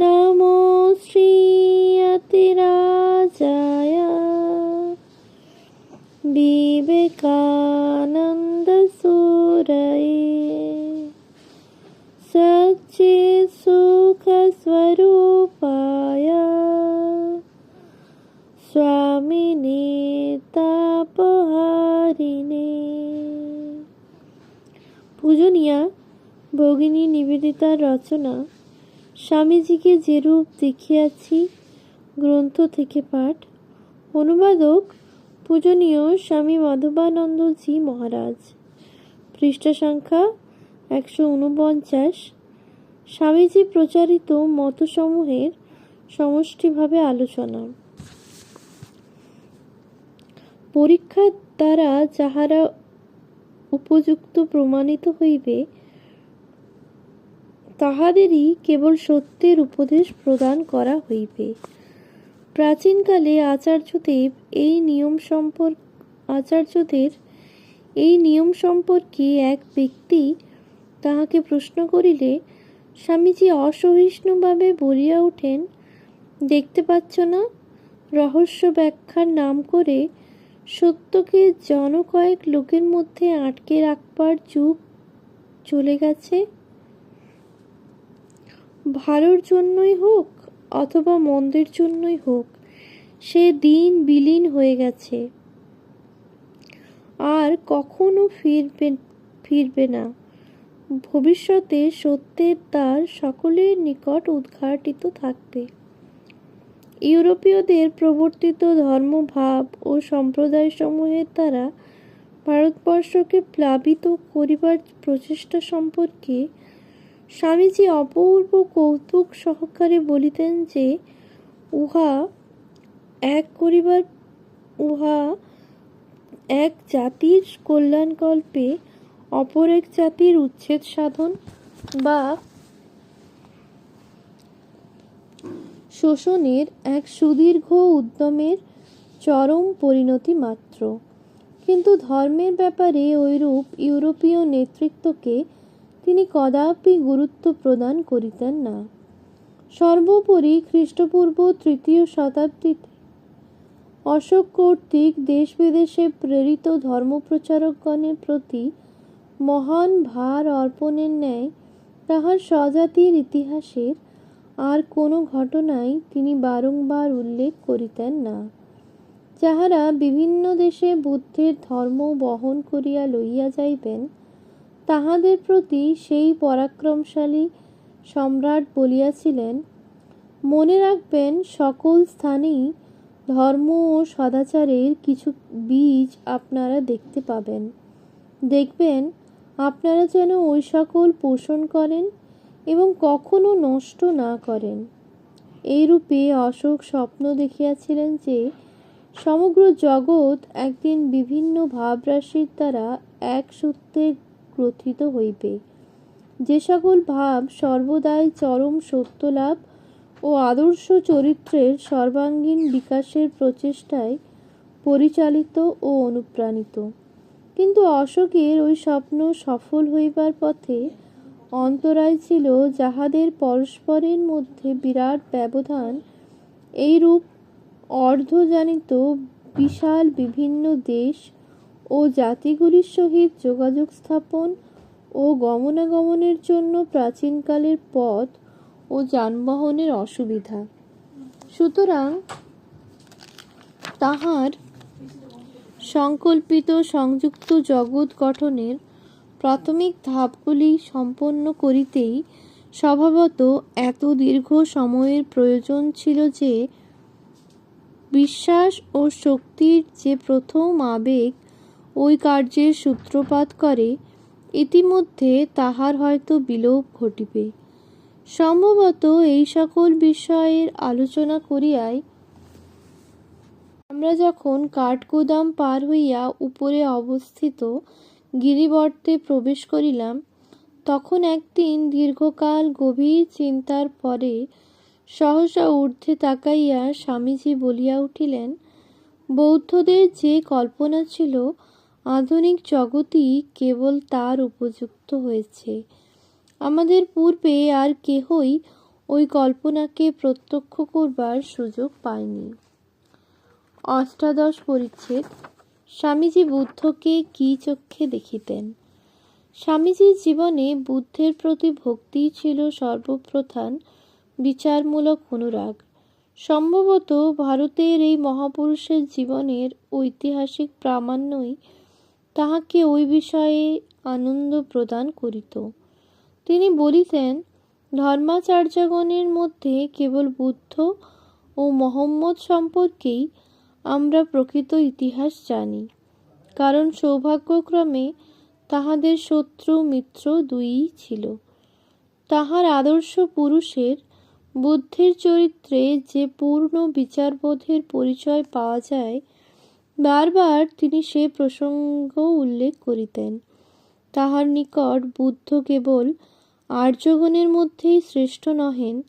नमो श्रीयतिराजाय विवेकानन्दसूरये सच्चित्सुखस्वरूपाय स्वामिने তাপহারিণে পূজনীয়া ভগিনী নিবেদিতার রচনা স্বামীজিকে যেরূপ দেখিয়াছি, গ্রন্থ থেকে পাঠ, অনুবাদক পূজনীয় স্বামী মাধবানন্দজি মহারাজ। পৃষ্ঠা সংখ্যা একশো উনপঞ্চাশ। স্বামীজি প্রচারিত মতসমূহের সমষ্টিভাবে আলোচনা। পরীক্ষার দ্বারা যাহারা উপযুক্ত প্রমাণিত হইবে তাহাদেরই কেবল সত্যের উপদেশ প্রদান করা হইবে। প্রাচীনকালে আচার্যদেব এই নিয়ম সম্পর্ক আচার্যদের এই নিয়ম সম্পর্কে এক ব্যক্তি তাহাকে প্রশ্ন করিলে, স্বামীজি অসহিষ্ণুভাবে বলিয়া ওঠেন দেখতে পাচ্ছ না? রহস্য ব্যাখ্যার নাম করে সত্যকে জন কয়েক লোকের মধ্যে আটকে রাখবার যুগ চলে গেছে। ভালোর জন্যই হোক অথবা মন্দের জন্যই হোক, সে দিন বিলীন হয়ে গেছে। আর কখনো ফিরবে ফিরবে না। ভবিষ্যতে সত্যের দ্বার সকলের নিকট উদ্ঘাটিত থাকবে। ইউরোপীয়দের প্রবর্তিত ধর্মভাব ও সম্প্রদায়সমূহের দ্বারা ভারতবর্ষকে প্লাবিত করিবার প্রচেষ্টা সম্পর্কে স্বামীজি অপূর্ব কৌতুক সহকারে বলিতেন যে, উহা এক করিবার, উহা এক জাতির কল্যাণকল্পে অপর এক জাতির উচ্ছেদ সাধন বা শোষণের এক সুদীর্ঘ উদ্যমের চরম পরিণতি মাত্র। কিন্তু ধর্মের ব্যাপারে ঐরূপ ইউরোপীয় নেতৃত্বকে তিনি কদাপি গুরুত্ব প্রদান করিতেন না। সর্বোপরি খ্রিস্টপূর্ব তৃতীয় শতাব্দীতে অশোক কর্তৃক দেশ বিদেশে প্রেরিত ধর্মপ্রচারকগণের প্রতি মহান ভার অর্পণের ন্যায় তাহার স্বজাতির ইতিহাসের আর কোনো ঘটনাই তিনি বারংবার উল্লেখ করিতেন না। যাহারা বিভিন্ন দেশে বুদ্ধের ধর্ম বহন করিয়া লইয়া যাইবেন তাহাদের প্রতি সেই পরাক্রমশালী সম্রাট বলিয়াছিলেন, মনে রাখবেন, সকল স্থানেই ধর্ম ও সদাচারের কিছু বীজ আপনারা দেখতে পাবেন। দেখবেন, আপনারা যেন ওই সকল পোষণ করেন এবং কখনো নষ্ট না করেন। এইরূপে অশোক স্বপ্ন দেখিয়াছিলেন যে, সমগ্র জগৎ একদিন বিভিন্ন ভাবরাশির দ্বারা এক সূত্রে গ্রথিত হইবে। যে সকল ভাব সর্বদাই চরম সত্য লাভ ও আদর্শ চরিত্রের সর্বাঙ্গীন বিকাশের প্রচেষ্টায় পরিচালিত ও অনুপ্রাণিত। কিন্তু অশোকের ওই স্বপ্ন সফল হইবার পথে অন্তরায় ছিল যাহাদের পরস্পরের মধ্যে বিরাট ব্যবধান, এইরূপ অর্ধজানিত বিশাল বিভিন্ন দেশ ও জাতিগুলির সহিত যোগাযোগ স্থাপন ও গমনাগমনের জন্য প্রাচীনকালের পথ ও যানবাহনের অসুবিধা। সুতরাং তাহার সংকল্পিত সংযুক্ত জগৎ গঠনের প্রাথমিক ধাপগুলি সম্পন্ন করিতেই স্বভাবত এত দীর্ঘ সময়ের প্রয়োজন ছিল যে, বিশ্বাস ও শক্তির যে প্রথম আবেগ ওই কার্যের সূত্রপাত করে, ইতিমধ্যে তাহার হয়তো বিলোপ ঘটিবে। সম্ভবত এই সকল বিষয়ের আলোচনা করিয়াই আমরা যখন কাঠগুদাম পার হইয়া উপরে অবস্থিত গিরিবর্তে প্রবেশ করিলাম, তখন একদিন দীর্ঘকাল গভীর চিন্তার পরে সহসা ঊর্ধ্বে তাকাইয়া স্বামীজি বলিয়া উঠিলেন, বৌদ্ধদের যে কল্পনা ছিল আধুনিক জগতই কেবল তার উপযুক্ত হয়েছে। আমাদের পূর্বে আর কেহই ওই কল্পনাকে প্রত্যক্ষ করবার সুযোগ পায়নি। অষ্টাদশ পরিচ্ছেদ। স্বামীজি বুদ্ধকে কি চক্ষে দেখিতেন? স্বামীজির জীবনে বুদ্ধের প্রতি ভক্তিই ছিল সর্বপ্রধান বিচারমূলক অনুরাগ। সম্ভবত ভারতের এই মহাপুরুষের জীবনের ঐতিহাসিক প্রামাণ্যই তাহাকে ওই বিষয়ে আনন্দ প্রদান করিত। তিনি বলিতেন, ধর্মাচার্যগণের মধ্যে কেবল বুদ্ধ ও মোহাম্মদ সম্পর্কেই আমরা প্রকৃত ইতিহাস জানি। কারণ সৌভাগ্যক্রমে তাহাদের শত্রু মিত্র দুইই ছিল। তাহার আদর্শ পুরুষের বুদ্ধের চরিত্রে যে পূর্ণ বিচারবোধের পরিচয় পাওয়া যায় বারবার তিনি সে প্রসঙ্গ উল্লেখ করিতেন। তাহার নিকট বুদ্ধ কেবল আর্যগণের মধ্যেই শ্রেষ্ঠ নহেন,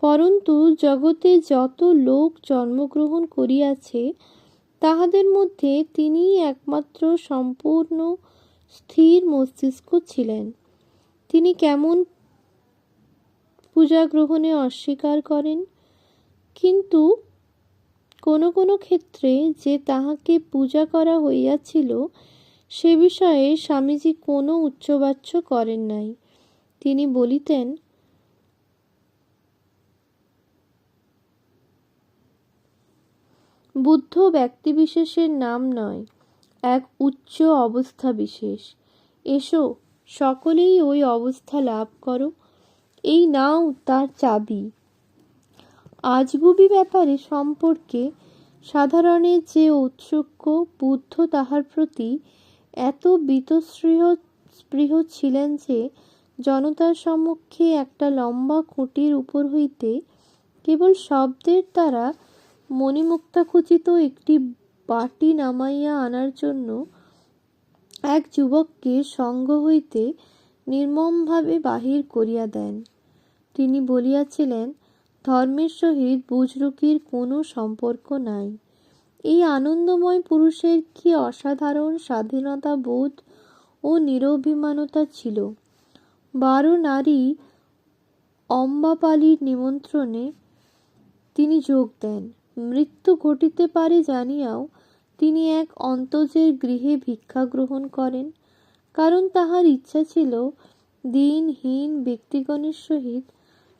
পরন্তু জগতে যত লোক জন্মগ্রহণ করিয়াছে, তাহাদের মধ্যে তিনিই একমাত্র সম্পূর্ণ স্থির মস্তিষ্ক ছিলেন। তিনি কেমন পূজা গ্রহণে অস্বীকার করেন? কিন্তু কোনো কোনো ক্ষেত্রে যে তাহাকে পূজা করা হইয়াছিল, সে বিষয়ে স্বামীজি কোনো উচ্চবাচ্য করেন নাই। তিনি বলিতেন, বুদ্ধ ব্যক্তিবিশেষের নাম নয়, এক উচ্চ অবস্থা বিশেষ। এসো, সকলেই ওই অবস্থা লাভ করো। এই নাও তার চাবি। আজগুবি ব্যাপারে সম্পর্কে সাধারণের যে ঔৎসুক্য বুদ্ধ তাহার প্রতি এত বীতস্পৃহ, স্পৃহ ছিলেন যে জনতার সম্মুখে একটা লম্বা খুঁটির উপর হইতে কেবল শব্দের দ্বারা মণিমুক্তাখচিত একটি বাটি নামাইয়া আনার জন্য এক যুবককে সঙ্গ হইতে নির্মমভাবে বাহির করিয়া দেন। তিনি বলিয়াছিলেন ধর্মের সহিত বুজরুকির কোনো সম্পর্ক নাই। এই আনন্দময় পুরুষের কি অসাধারণ স্বাধীনতা বোধ ও নিরভিমানতা ছিল? বারো নারী অম্বাপালির নিমন্ত্রণে তিনি যোগ দেন। মৃত্যু ঘটিতে পারে জানিয়াও তিনি এক অন্তজের গৃহে ভিক্ষা গ্রহণ করেন। কারণ তাহার ইচ্ছা ছিল দিনহীন ব্যক্তিগণের সহিত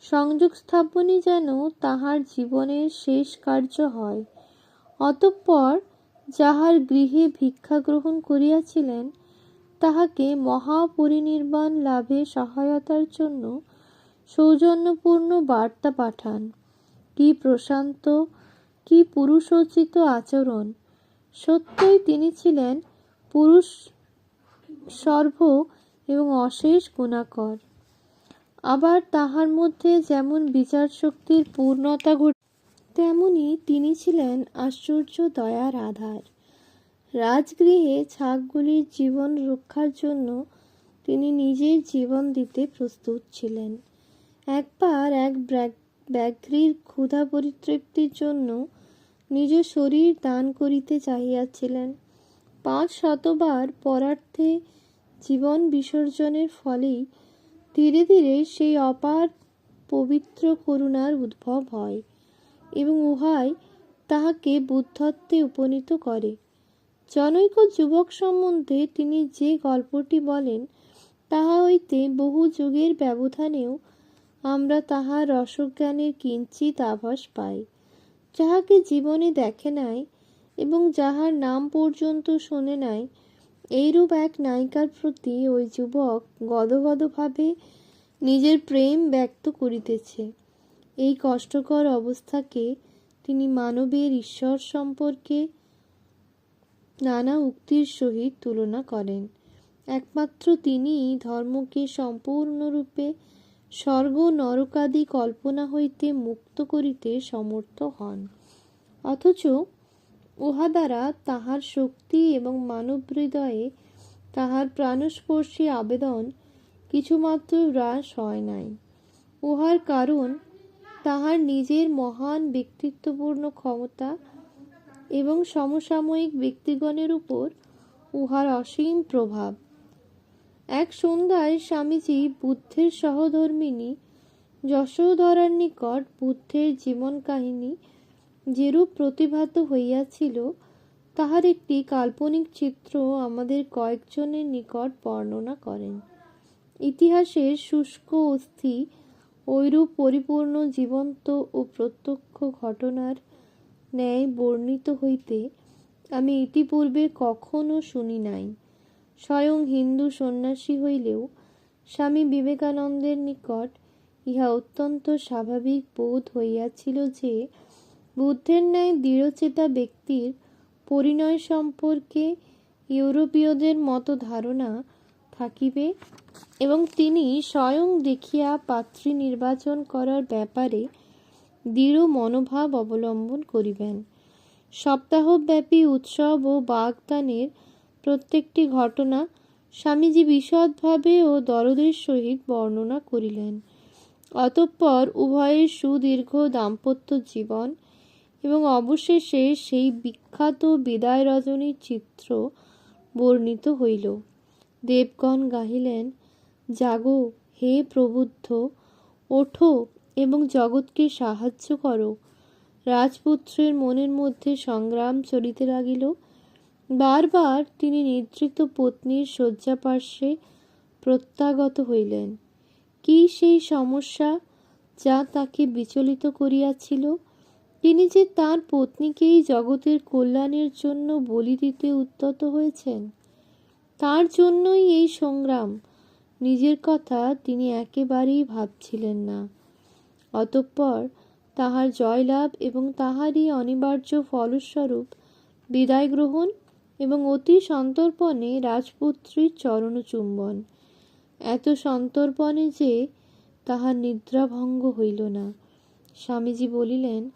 সংযোগ স্থাপনই যেন তাহার জীবনের শেষ কার্য হয়। অতঃপর যাহার গৃহে ভিক্ষা গ্রহণ করিয়াছিলেন, তাহাকে মহাপরিনির্বাণ লাভে সহায়তার জন্য সৌজন্যপূর্ণ বার্তা পাঠান। কি প্রশান্ত, কি পুরুষোচিত আচরণ। সত্যই তিনি ছিলেন পুরুষ, সর্ব এবং অশেষ গুণাকর। আবার তাহার মধ্যে যেমন বিচার শক্তির পূর্ণতা ঘট, তেমনি তিনি ছিলেন আশ্চর্য দয়ার আধার। রাজগৃহে ছাগগুলির জীবন রক্ষার জন্য তিনি নিজের জীবন দিতে প্রস্তুত ছিলেন। একবার এক ব্যাঘ্রীর ক্ষুধা পরিতৃপ্তির জন্য নিজ শরীর দান করিতে চাহিয়াছিলেন। পাঁচ শতবার পরার্থে জীবন বিসর্জনের ফলেই ধীরে ধীরে সেই অপার পবিত্র করুণার উদ্ভব হয় এবং উহাই তাহাকে বুদ্ধত্বে উপনীত করে। জনৈক যুবক সম্বন্ধে তিনি যে গল্পটি বলেন, তাহা হইতে বহু যুগের ব্যবধানেও আমরা তাহার রসজ্ঞানের কিঞ্চিত আভাস পাই, যাহাকে জীবনে দেখে নাই এবং যাহার নাম পর্যন্ত শোনে নাই এইরূপ এক নায়িকার প্রতি ওই যুবক গদগদভাবে নিজের প্রেম ব্যক্ত করিতেছে। এই কষ্টকর অবস্থাকে তিনি মানবের ঈশ্বর সম্পর্কে নানা উক্তির সহিত তুলনা করেন। একমাত্র তিনি ধর্মকে সম্পূর্ণরূপে স্বর্গ নরকাদি কল্পনা হইতে মুক্ত করিতে সমর্থ হন। অথচ উহা দ্বারা তাহার শক্তি এবং মানব হৃদয়ে তাহার প্রাণস্পর্শী আবেদন কিছুমাত্র হ্রাস হয় নাই। উহার কারণ তাহার নিজের মহান ব্যক্তিত্বপূর্ণ ক্ষমতা এবং সমসাময়িক ব্যক্তিগণের উপর উহার অসীম প্রভাব। এক সন্ধ্যায় স্বামীজি বুদ্ধের সহধর্মিনী যশোধরার নিকট বুদ্ধের জীবন কাহিনী যেরূপ প্রতিভাত হইয়াছিল, তাহার একটি কাল্পনিক চিত্র আমাদের কয়েকজনের নিকট বর্ণনা করেন। ইতিহাসের শুষ্ক অস্থি ঐরূপ পরিপূর্ণ জীবন্ত ও প্রত্যক্ষ ঘটনার ন্যায় বর্ণিত হইতে আমি ইতিপূর্বে কখনো শুনি নাই। স্বয়ং হিন্দু সন্ন্যাসী হইলেও স্বামী বিবেকানন্দের নিকট ইহা অত্যন্ত স্বাভাবিক বোধ হইয়াছিল যে বুদ্ধের ন্যায় দৃঢ়চেতা ব্যক্তির পরিণয় সম্পর্কে ইউরোপীয়দের মতো ধারণা থাকিবে এবং তিনি স্বয়ং দেখিয়া পাত্রী নির্বাচন করার ব্যাপারে দৃঢ় মনোভাব অবলম্বন করিবেন। সপ্তাহব্যাপী উৎসব ও বাগদানের প্রত্যেকটি ঘটনা স্বামীজি বিশদভাবে ও দরদের সহিত বর্ণনা করিলেন। অতঃপর উভয়ের সুদীর্ঘ দাম্পত্য জীবন এবং অবশেষে সেই বিখ্যাত বিদায় রজনীর চিত্র বর্ণিত হইল। দেবগণ গাহিলেন, জাগো, হে প্রবুদ্ধ, ওঠো এবং জগৎকে সাহায্য করো। রাজপুত্রের মনের মধ্যে সংগ্রাম চলিতে লাগিল। বারবার তিনি নিদ্রিত পত্নীর শয্যাপার্শ্বে প্রত্যাগত হইলেন। কি সেই সমস্যা যা তাকে বিচলিত করিয়াছিল? তিনি যে তার পত্নীকেই জগতের কল্যাণের জন্য বলি দিতে উদ্যত হয়েছেন, তার জন্যই এই সংগ্রাম। নিজের কথা তিনি একেবারেই ভাবছিলেন না। অতঃপর তাহার জয়লাভ এবং তাহারই অনিবার্য ফলস্বরূপ বিদায় গ্রহণ এবং অতি সন্তর্পণে রাজপুত্রীর চরণ চুম্বন এত সন্তর্পণে যে তাহার নিদ্রাভঙ্গ হইল না। স্বামীজি বলিলেন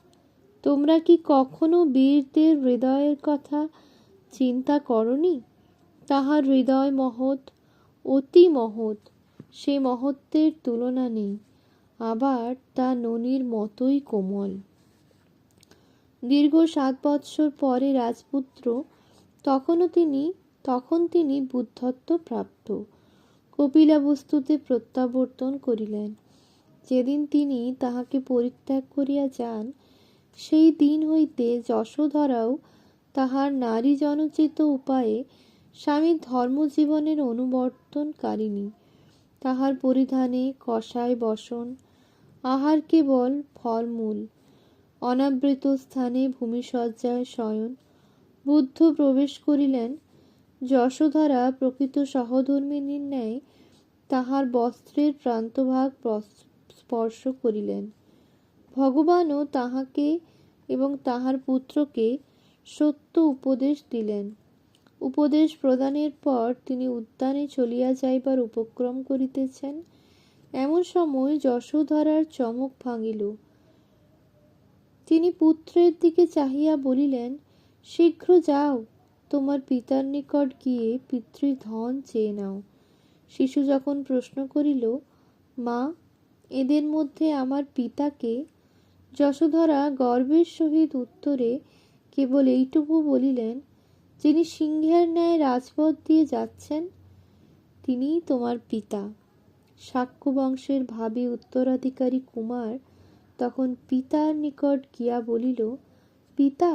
তোমরা কি কখনো বীরদের হৃদয়ের কথা চিন্তা করনি? তাহার হৃদয় মহৎ, অতি মহৎ, সে মহত্বের তুলনা নেই, আবার তা ননির মতোই কোমল। দীর্ঘ সাত বৎসর পরে রাজপুত্র, তখনও তিনি, তখন তিনি বুদ্ধত্ব প্রাপ্ত। কপিলা বস্তুতে প্রত্যাবর্তন করিলেন। যেদিন তিনি তাহাকে পরিত্যাগ করিয়া যান সেই দিন হইতে যশোধরাও তাহার নারী জনচিত উপায়ে স্বামীর ধর্মজীবনের অনুবর্তনকারিণী তাহার পরিধানে কষায় বসন, আহার কেবল ফলমূল, অনাবৃত স্থানে ভূমিসজ্জায় শয়ন। বুদ্ধ প্রবেশ করিলেন, যশোধরা প্রকৃত সহধর্মিনীর ন্যায় তাহার বস্ত্রের প্রান্তভাগ স্পর্শ করিলেন। ভগবানও তাহাকে এবং তাহার পুত্রকে সত্য উপদেশ দিলেন। উপদেশ প্রদানের পর তিনি উদ্যানে চলিয়া যাইবার উপক্রম করিতেছেন। এমন সময় যশোধরার চমক ভাঙিল। তিনি পুত্রের দিকে চাহিয়া বলিলেন, শীঘ্র যাও, তোমার পিতার নিকট গিয়ে পিতৃধন চেয়ে নাও। শিশু যখন প্রশ্ন করিল, মা, এদের মধ্যে আমার পিতাকে যশোধরা গর্বের সহিত উত্তরে কেবল এইটুকু বলিলেন, যিনি সিংহের ন্যায় রাজপথ দিয়ে যাচ্ছেন, তিনিই তোমার পিতা। সাক্ষ্য বংশের ভাবি উত্তরাধিকারী কুমার তখন পিতার নিকট গিয়া বলিল, পিতা,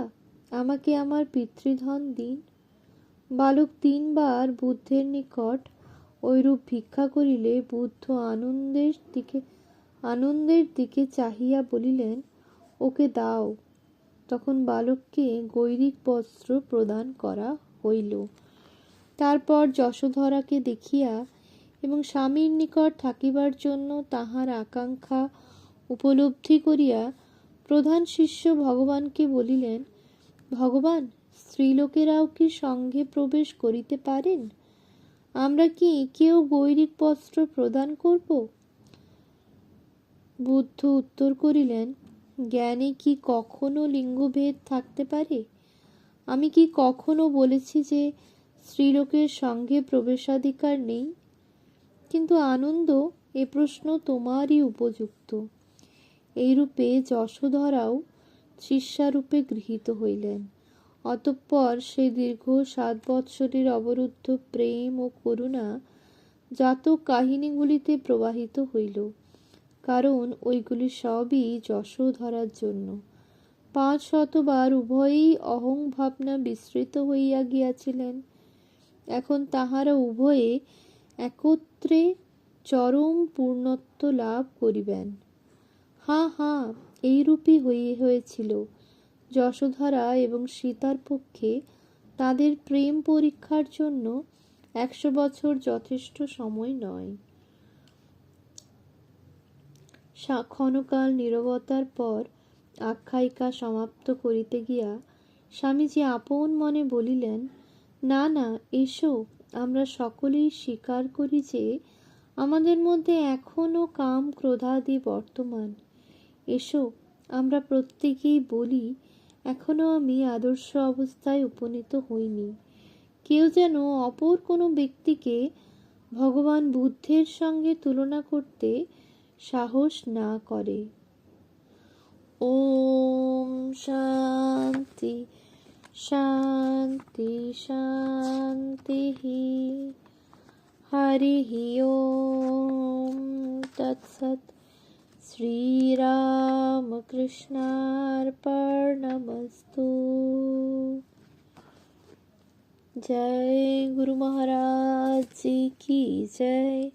আমাকে আমার পিতৃধন দিন। বালক তিনবার বুদ্ধের নিকট ঐরূপ ভিক্ষা করিলে বুদ্ধ আনন্দের দিকে আনন্দের দিকে চাহিয়া বলিলেন ওকে দাও। তখন বালককে গৈরিক বস্ত্র প্রদান করা হইল। তারপর যশোধরাকে দেখিয়া এবং স্বামীর নিকট থাকিবার জন্য তাহার আকাঙ্ক্ষা উপলব্ধি করিয়া প্রধান শিষ্য ভগবানকে বলিলেন, ভগবান, স্ত্রীলোকেরাও কি সঙ্গে প্রবেশ করিতে পারেন? আমরা কি কেউ গৈরিক বস্ত্র প্রদান করব? বুদ্ধ উত্তর করিলেন জ্ঞানে কি কখনো লিঙ্গভেদ থাকতে পারে? আমি কি কখনো বলেছি যে স্ত্রীলোকের সঙ্গে প্রবেশাধিকার নেই? কিন্তু আনন্দ এ প্রশ্ন তোমারই উপযুক্ত। এইরূপে যশোধরাও শিষ্যারূপে গৃহীত হইলেন। অতঃপর সেই দীর্ঘ সাত বৎসরের অবরুদ্ধ প্রেম ও করুণা জাত কাহিনীগুলিতে প্রবাহিত হইল। কারণ ওইগুলি সবই যশোধরার জন্য। পাঁচ শতবার উভয়েই অহং ভাবনা বিস্তৃত হইয়া গিয়াছিলেন। এখন তাহারা উভয়ে একত্রে চরম পূর্ণত্ব লাভ করিবেন। হা হা, এইরূপই হয়ে হয়েছিল। যশোধরা এবং সীতার পক্ষে তাদের প্রেম পরীক্ষার জন্য একশো বছর যথেষ্ট সময় নয়। ক্ষণকাল নীরবতার পর আখ্যায়িকা সমাপ্ত করিতে গিয়া স্বামীজি আপন মনে বলিলেন, না না, এসো, আমরা সকলেই স্বীকার করি যে আমাদের মধ্যে এখনও কাম ক্রোধাদি বর্তমান। এসো, আমরা প্রত্যেকেই বলি এখনও আমি আদর্শ অবস্থায় উপনীত হইনি। কেউ যেন অপর কোনো ব্যক্তিকে ভগবান বুদ্ধের সঙ্গে তুলনা করতে সাহস না করে ওম শান্তি শান্তি শান্তি হরি ওম তৎসৎ श्रीरामकृष्णार्पणमस्तु जय गुरु महाराज जी की जय